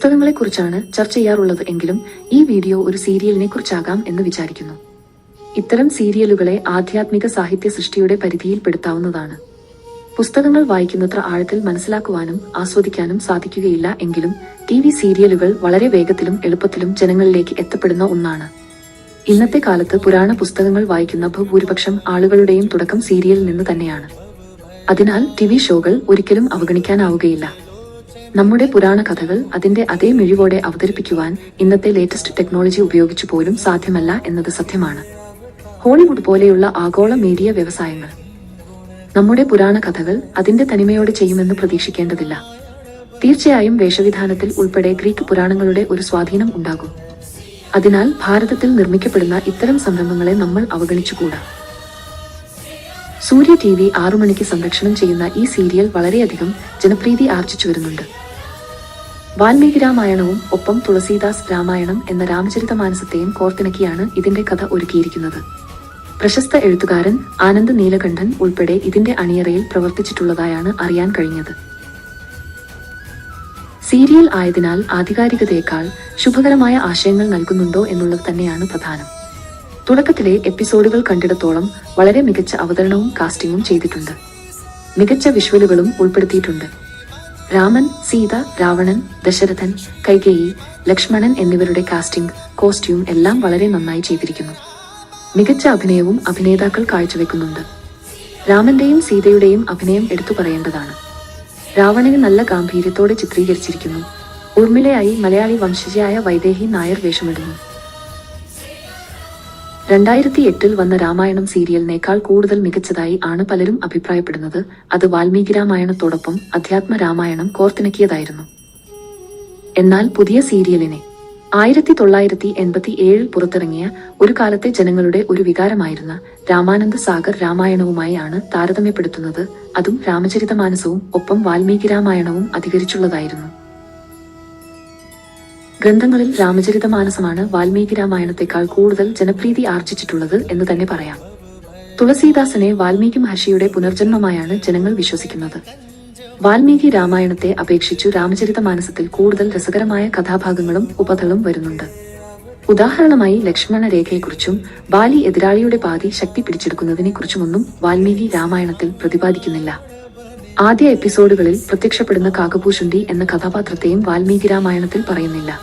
പുസ്തകങ്ങളെക്കുറിച്ചാണ് ചർച്ച ചെയ്യാറുള്ളത് എങ്കിലും ഈ വീഡിയോ ഒരു സീരിയലിനെ കുറിച്ചാകാം എന്ന് വിചാരിക്കുന്നു. ഇത്തരം സീരിയലുകളെ ആധ്യാത്മിക സാഹിത്യ സൃഷ്ടിയുടെ പരിധിയിൽപ്പെടുത്താവുന്നതാണ്. പുസ്തകങ്ങൾ വായിക്കുന്നത്ര ആഴത്തിൽ മനസ്സിലാക്കുവാനും ആസ്വദിക്കാനും സാധിക്കുകയില്ല എങ്കിലും ടി വി സീരിയലുകൾ വളരെ വേഗത്തിലും എളുപ്പത്തിലും ജനങ്ങളിലേക്ക് എത്തപ്പെടുന്ന ഒന്നാണ്. ഇന്നത്തെ കാലത്ത് പുരാണ പുസ്തകങ്ങൾ വായിക്കുന്ന ഭൂരിപക്ഷം ആളുകളുടെയും തുടക്കം സീരിയലിൽ നിന്ന് തന്നെയാണ്. അതിനാൽ ടി വി ഷോകൾ ഒരിക്കലും അവഗണിക്കാനാവുകയില്ല. നമ്മുടെ പുരാണ കഥകൾ അതിന്റെ അതേ മിഴിവോടെ അവതരിപ്പിക്കുവാൻ ഇന്നത്തെ ലേറ്റസ്റ്റ് ടെക്നോളജി ഉപയോഗിച്ചു പോലും സാധ്യമല്ല എന്നത് സത്യമാണ്. ഹോളിവുഡ് പോലെയുള്ള ആഗോള മീഡിയ വ്യവസായങ്ങൾ. നമ്മുടെ പുരാണ കഥകൾ അതിന്റെ തനിമയോടെ ചെയ്യുമെന്ന് പ്രതീക്ഷിക്കേണ്ടതില്ല. തീർച്ചയായും വേഷവിധാനത്തിൽ ഉൾപ്പെടെ ഗ്രീക്ക് പുരാണങ്ങളുടെ ഒരു സ്വാധീനം ഉണ്ടാകും. അതിനാൽ ഭാരതത്തിൽ നിർമ്മിക്കപ്പെടുന്ന ഇത്തരം സംരംഭങ്ങളെ നമ്മൾ അവഗണിച്ചുകൂടാ. സൂര്യ ടി വി ആറു മണിക്ക് സംരക്ഷണം ചെയ്യുന്ന ഈ സീരിയൽ വളരെയധികം ജനപ്രീതി ആർജിച്ചു വരുന്നുണ്ട്. വാൽമീകി രാമായണവും ഒപ്പം തുളസീദാസ് രാമായണം എന്ന രാമചരിതമാനസത്തെയും കോർത്തിണക്കിയാണ് ഇതിന്റെ കഥ ഒരുക്കിയിരിക്കുന്നത്. പ്രശസ്ത എഴുത്തുകാരൻ ആനന്ദ് നീലകണ്ഠൻ ഉൾപ്പെടെ ഇതിന്റെ അണിയറയിൽ പ്രവർത്തിച്ചിട്ടുള്ളതായാണ് അറിയാൻ കഴിഞ്ഞത്. സീരിയൽ ആയതിനാൽ ആധികാരികതയേക്കാൾ ശുഭകരമായ ആശയങ്ങൾ നൽകുന്നുണ്ടോ എന്നുള്ളത് തന്നെയാണ് പ്രധാനം. തുടക്കത്തിലെ എപ്പിസോഡുകൾ കണ്ടിടത്തോളം വളരെ മികച്ച അവതരണവും കാസ്റ്റിംഗും ചെയ്തിട്ടുണ്ട്. മികച്ച വിഷ്വലുകളും ഉൾപ്പെടുത്തിയിട്ടുണ്ട്. രാമൻ സീത രാവണൻ ദശരഥൻ കൈകേയി ലക്ഷ്മണൻ എന്നിവരുടെ കാസ്റ്റിംഗ് കോസ്റ്റ്യൂം എല്ലാം വളരെ നന്നായി ചെയ്തിരിക്കുന്നു. മികച്ച അഭിനയവും അഭിനേതാക്കൾ കാഴ്ചവെക്കുന്നുണ്ട്. രാമന്റെയും സീതയുടെയും അഭിനയം എടുത്തു പറയേണ്ടതാണ്. രാവണനെ നല്ല ഗാംഭീര്യത്തോടെ ചിത്രീകരിച്ചിരിക്കുന്നു. ഉർമിളയായി മലയാളി വംശജയായ വൈദേഹി നായർ വേഷമിടുന്നു. രണ്ടായിരത്തി എട്ടിൽ വന്ന രാമായണം സീരിയലിനേക്കാൾ കൂടുതൽ മികച്ചതായി ആണ് പലരും അഭിപ്രായപ്പെടുന്നത്. അത് വാൽമീകി രാമായണത്തോടൊപ്പം അധ്യാത്മ രാമായണം കോർത്തിണക്കിയതായിരുന്നു. എന്നാൽ പുതിയ സീരിയലിനെ ആയിരത്തി തൊള്ളായിരത്തി എൺപത്തി ഏഴിൽ പുറത്തിറങ്ങിയ ഒരു കാലത്തെ ജനങ്ങളുടെ ഒരു വികാരമായിരുന്ന രാമാനന്ദ സാഗർ രാമായണവുമായി ആണ് താരതമ്യപ്പെടുത്തുന്നത്. അതും രാമചരിതമാനസവും ഒപ്പം വാൽമീകി രാമായണവും അധികരിച്ചുള്ളതായിരുന്നു. ഗ്രന്ഥങ്ങളിൽ രാമചരിതമാനസമാണ് വാൽമീകി രാമായണത്തെക്കാൾ കൂടുതൽ ജനപ്രീതി ആർജിച്ചിട്ടുള്ളത് എന്ന് തന്നെ പറയാം. തുളസീദാസനെ വാൽമീകി മഹർഷിയുടെ പുനർജന്മമായാണ് ജനങ്ങൾ വിശ്വസിക്കുന്നത്. വാൽമീകി രാമായണത്തെ അപേക്ഷിച്ചു രാമചരിതമാനസത്തിൽ കൂടുതൽ രസകരമായ കഥാഭാഗങ്ങളും ഉപതളും വരുന്നുണ്ട്. ഉദാഹരണമായി ലക്ഷ്മണ രേഖയെക്കുറിച്ചും ബാലി എതിരാളിയുടെ പാതി ശക്തി പിടിച്ചെടുക്കുന്നതിനെക്കുറിച്ചുമൊന്നും വാൽമീകി രാമായണത്തിൽ പ്രതിപാദിക്കുന്നില്ല. ആദ്യ എപ്പിസോഡുകളിൽ പ്രത്യക്ഷപ്പെടുന്ന കാകഭൂഷുണ്ടി എന്ന കഥാപാത്രത്തെയും വാൽമീകി രാമായണത്തിൽ പറയുന്നില്ല.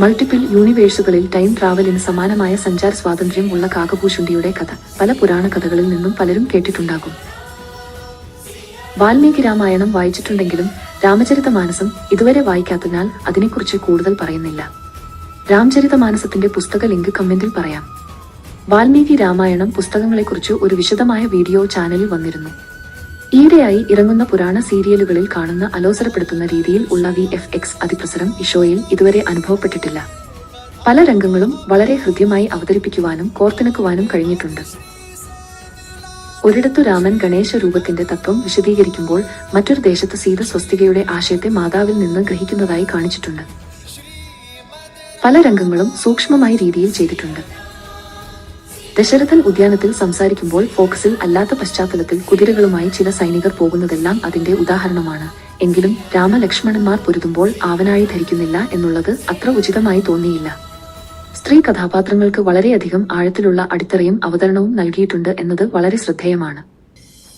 മൾട്ടിപ്പിൾ യൂണിവേഴ്സുകളിൽ ടൈം ട്രാവലിന് സമാനമായ സഞ്ചാര സ്വാതന്ത്ര്യം ഉള്ള കാകഭൂഷുണ്ടിയുടെ കഥ പല പുരാണ കഥകളിൽ നിന്നും പലരും കേട്ടിട്ടുണ്ടാകും. വാൽമീകി രാമായണം വായിച്ചിട്ടുണ്ടെങ്കിലും രാമചരിതമാനസം ഇതുവരെ വായിക്കാത്തതിനാൽ അതിനെക്കുറിച്ച് കൂടുതൽ പറയുന്നില്ല. രാമചരിതമാനസത്തിന്റെ പുസ്തക ലിങ്ക് കമന്റിൽ പറയാം. വാൽമീകി രാമായണം പുസ്തകങ്ങളെക്കുറിച്ച് ഒരു വിശദമായ വീഡിയോ ചാനലിൽ വന്നിരുന്നു. ഈയിടെയായി ഇറങ്ങുന്ന പുരാണ സീരിയലുകളിൽ കാണുന്ന അലോസരപ്പെടുത്തുന്ന രീതിയിൽ ഉള്ള വി എഫ് എക്സ് അതിപ്രസരം ഇഷോയിൽ ഷോയിൽ ഇതുവരെ അനുഭവപ്പെട്ടിട്ടില്ല. പല രംഗങ്ങളും വളരെ ഹൃദ്യമായി അവതരിപ്പിക്കുവാനും കോർത്തിണക്കുവാനും കഴിഞ്ഞിട്ടുണ്ട്. ഒരിടത്തു രാമൻ ഗണേശ രൂപത്തിന്റെ തത്വം വിശദീകരിക്കുമ്പോൾ മറ്റൊരു ദേശത്ത് സീത സ്വസ്തികയുടെ ആശയത്തെ മാതാവിൽ നിന്ന് ഗ്രഹിക്കുന്നതായി കാണിച്ചിട്ടുണ്ട്. പല രംഗങ്ങളും സൂക്ഷ്മമായ രീതിയിൽ ചെയ്തിട്ടുണ്ട്. ദശരഥൻ ഉദ്യാനത്തിൽ സംസാരിക്കുമ്പോൾ ഫോക്കസിൽ അല്ലാത്ത പശ്ചാത്തലത്തിൽ കുതിരകളുമായി ചില സൈനികർ പോകുന്നതെല്ലാം അതിന്റെ ഉദാഹരണമാണ്. എങ്കിലും രാമലക്ഷ്മണന്മാർ പൊരുതുമ്പോൾ ആവനായി ധരിക്കുന്നില്ല എന്നുള്ളത് അത്ര ഉചിതമായി തോന്നിയില്ല. സ്ത്രീ കഥാപാത്രങ്ങൾക്ക് വളരെയധികം ആഴത്തിലുള്ള അടിത്തറയും അവതരണവും നൽകിയിട്ടുണ്ട് എന്നത് വളരെ ശ്രദ്ധേയമാണ്.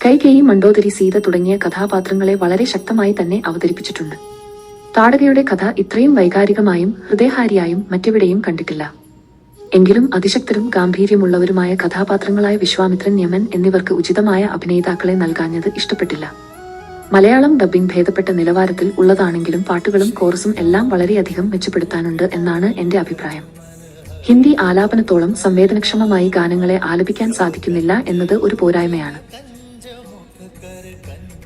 കൈകേയി മണ്ടോദരി സീത തുടങ്ങിയ കഥാപാത്രങ്ങളെ വളരെ ശക്തമായി തന്നെ അവതരിപ്പിച്ചിട്ടുണ്ട്. താടകയുടെ കഥ ഇത്രയും വൈകാരികമായും ഹൃദയഹാരിയായും മറ്റെവിടെയും കണ്ടിട്ടില്ല. എങ്കിലും അതിശക്തരും ഗാംഭീര്യമുള്ളവരുമായ കഥാപാത്രങ്ങളായ വിശ്വാമിത്രൻ യമൻ എന്നിവർക്ക് ഉചിതമായ അഭിനേതാക്കളെ നൽകാഞ്ഞത് ഇഷ്ടപ്പെട്ടില്ല. മലയാളം ഡബ്ബിംഗ് ഭേദപ്പെട്ട നിലവാരത്തിൽ ഉള്ളതാണെങ്കിലും പാട്ടുകളും കോറസും എല്ലാം വളരെയധികം മെച്ചപ്പെടുത്താനുണ്ട് എന്നാണ് എന്റെ അഭിപ്രായം. ഹിന്ദി ആലാപനത്തോളം സംവേദനക്ഷമമായി ഗാനങ്ങളെ ആലപിക്കാൻ സാധിക്കുന്നില്ല എന്നത് ഒരു പോരായ്മയാണ്.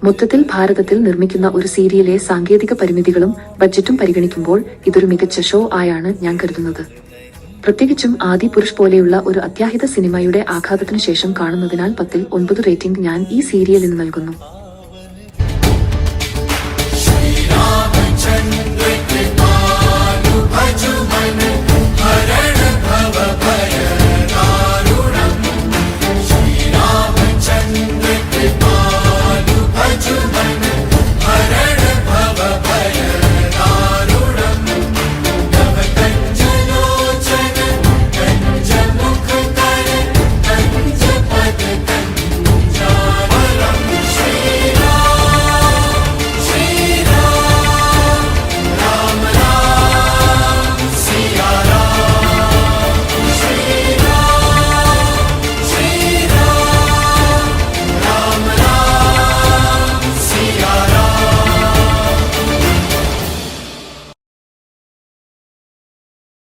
മൊത്തത്തിൽ ഭാരതത്തിൽ നിർമ്മിക്കുന്ന ഒരു സീരിയലെ സാങ്കേതിക പരിമിതികളും ബഡ്ജറ്റും പരിഗണിക്കുമ്പോൾ ഇതൊരു മികച്ച ഷോ ആയാണ് ഞാൻ കരുതുന്നത്. പ്രത്യേകിച്ചും ആദി പുരുഷ് പോലെയുള്ള ഒരു അത്യാഹിത സിനിമയുടെ ആഘാതത്തിനു ശേഷം കാണുന്നതിനാൽ പത്തിൽ ഒൻപത് റേറ്റിംഗ് ഞാൻ ഈ സീരിയലിന് നൽകുന്നു.